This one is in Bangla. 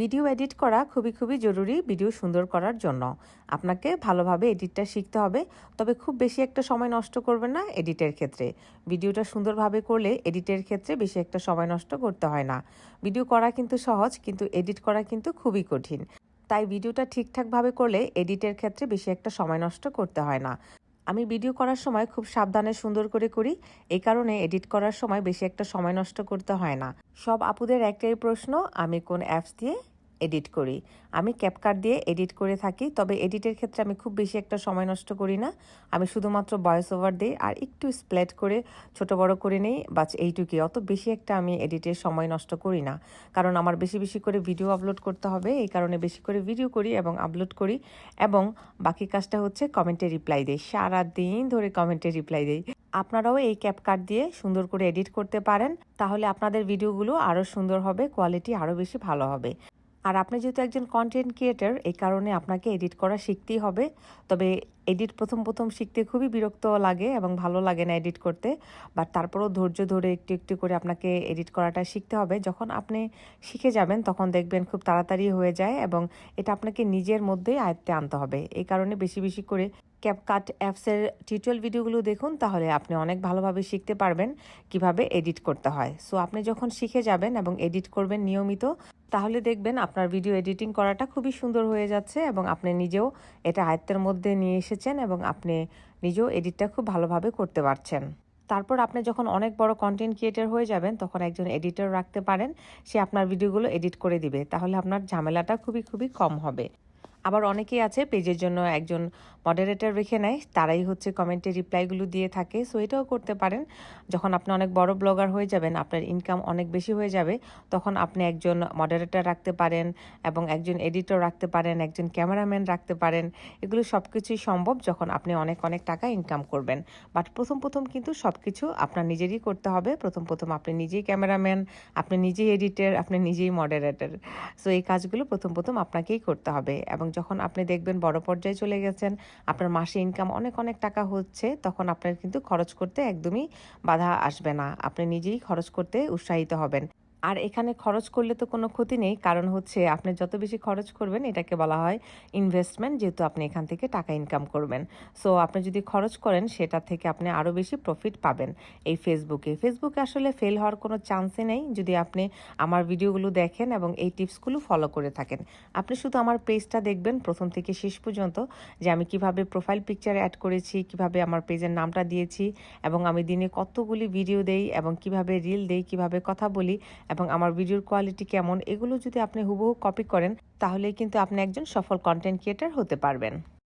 ভিডিও এডিট করা খুবই খুবই জরুরি ভিডিও সুন্দর করার জন্য। আপনাকে ভালোভাবে এডিটটা শিখতে হবে, তবে খুব বেশি একটা সময় নষ্ট করবেন না এডিটের ক্ষেত্রে। ভিডিওটা সুন্দরভাবে করলে এডিটের ক্ষেত্রে বেশি একটা সময় নষ্ট করতে হয় না। ভিডিও করা কিন্তু সহজ, কিন্তু এডিট করা কিন্তু খুবই কঠিন। তাই ভিডিওটা ঠিকঠাকভাবে করলে এডিটের ক্ষেত্রে বেশি একটা সময় নষ্ট করতে হয় না। আমি ভিডিও করার সময় খুব সাবধানে সুন্দর করে করি। এই কারণে এডিট করার সময় বেশি একটা সময় নষ্ট করতে হয় না। সব আপুদের একটাই প্রশ্ন, আমি কোন অ্যাপস দিয়ে এডিট করি। আমি ক্যাপকাট দিয়ে এডিট করে থাকি, তবে এডিটের ক্ষেত্রে আমি খুব বেশি একটা সময় নষ্ট করি না। আমি শুধুমাত্র ভয়েস ওভার দিই আর একটু স্প্লেট করে, ছোট বড় করে নিই বাস এইটুকুই অত বেশি একটা আমি এডিটের সময় নষ্ট করি না। কারণ আমার বেশি বেশি করে ভিডিও আপলোড করতে হবে, এই কারণে বেশি করে ভিডিও করি এবং আপলোড করি। এবং বাকি কাজটা হচ্ছে কমেন্টে রিপ্লাই দিই সারা দিন ধরে কমেন্টে রিপ্লাই দিই। আপনারাও এই ক্যাপকাট দিয়ে সুন্দর করে এডিট করতে পারেন, তাহলে আপনাদের ভিডিওগুলো আরও সুন্দর হবে কোয়ালিটি আরও বেশি ভালো হবে। আর আপনি যেহেতু একজন কন্টেন্ট ক্রিয়েটার এই কারণে আপনাকে এডিট করা শিখতেই হবে। তবে এডিট প্রথম প্রথম শিখতে খুবই বিরক্ত লাগে এবং ভালো লাগে না এডিট করতে। বাট তারপরেও ধৈর্য ধরে একটু একটু করে আপনাকে এডিট করাটা শিখতে হবে। যখন আপনি শিখে যাবেন, তখন দেখবেন খুব তাড়াতাড়ি হয়ে যায় এবং এটা আপনাকে নিজের মধ্যেই আয়ত্তে আনতে হবে। এই কারণে বেশি বেশি করে ক্যাপকাট অ্যাপসের টিউটোরিয়াল ভিডিওগুলো দেখুন, তাহলে আপনি অনেক ভালোভাবে শিখতে পারবেন কীভাবে এডিট করতে হয়। সো আপনি যখন শিখে যাবেন এবং এডিট করবেন নিয়মিত তাহলে দেখবেন আপনার ভিডিও এডিটিং করাটা খুবই সুন্দর হয়ে যাচ্ছে এবং আপনি নিজেও এটা আয়ত্তের মধ্যে নিয়ে এসেছেন এবং আপনি নিজেও এডিটটা খুব ভালোভাবে করতে পারছেন। তারপর আপনি যখন অনেক বড় কন্টেন্ট ক্রিয়েটার হয়ে যাবেন, তখন একজন এডিটর রাখতে পারেন। সে আপনার ভিডিওগুলো এডিট করে দিবে। তাহলে আপনার ঝামেলাটা খুবই খুবই কম হবে। আবার অনেকেই আছে পেজের জন্য একজন মডারেটর রেখে নেয়, তারাই হচ্ছে কমেন্টে রিপ্লাইগুলো দিয়ে থাকে। সো এটাও করতে পারেন। যখন আপনি অনেক বড় ব্লগার হয়ে যাবেন, আপনার ইনকাম অনেক বেশি হয়ে যাবে, তখন আপনি একজন মডারেটর রাখতে পারেন এবং একজন এডিটর রাখতে পারেন, একজন ক্যামেরাম্যান রাখতে পারেন। এগুলো সব কিছুই সম্ভব যখন আপনি অনেক অনেক টাকা ইনকাম করবেন। বাট প্রথম প্রথম কিন্তু সব কিছু আপনার নিজেরই করতে হবে। প্রথম প্রথম আপনি নিজেই ক্যামেরাম্যান আপনি নিজেই এডিটর আপনি নিজেই মডারেটর সো এই কাজগুলো প্রথম প্রথম আপনাকেই করতে হবে এবং যখন আপনি দেখবেন বড় পর্যায়ে চলে গেছেন, আপনার মাসে ইনকাম অনেক অনেক টাকা হচ্ছে, তখন আপনার কিন্তু খরচ করতে একদমই বাধা আসবে না। আপনি নিজেই খরচ করতে উৎসাহিত হবেন। আর এখানে খরচ করলে তো কোনো ক্ষতি নেই। কারণ হচ্ছে আপনি যত বেশি খরচ করবেন, এটাকে বলা হয় ইনভেস্টমেন্ট যেহেতু আপনি এখান থেকে টাকা ইনকাম করবেন। সো আপনি যদি খরচ করেন, সেটা থেকে আপনি আরও বেশি প্রফিট পাবেন এই ফেসবুকে ফেসবুকে আসলে ফেল হওয়ার কোনো চান্সই নেই। যদি আপনি আমার ভিডিওগুলো দেখেন এবং এই টিপসগুলো ফলো করে থাকেন। আপনি শুধু আমার পেজটা দেখবেন প্রথম থেকে শেষ পর্যন্ত, যে আমি কীভাবে প্রোফাইল পিকচার অ্যাড করেছি, কীভাবে আমার পেজের নামটা দিয়েছি এবং আমি দিনে কতগুলি ভিডিও দেই এবং কীভাবে রিল দেই, কীভাবে কথা বলি এবং আমার ভিডিওর কোয়ালিটি কেমন, এগুলো যদি আপনি হুবহু কপি করেন, তাহলেই কিন্তু আপনি একজন সফল কন্টেন্ট ক্রিয়েটার হতে পারবেন।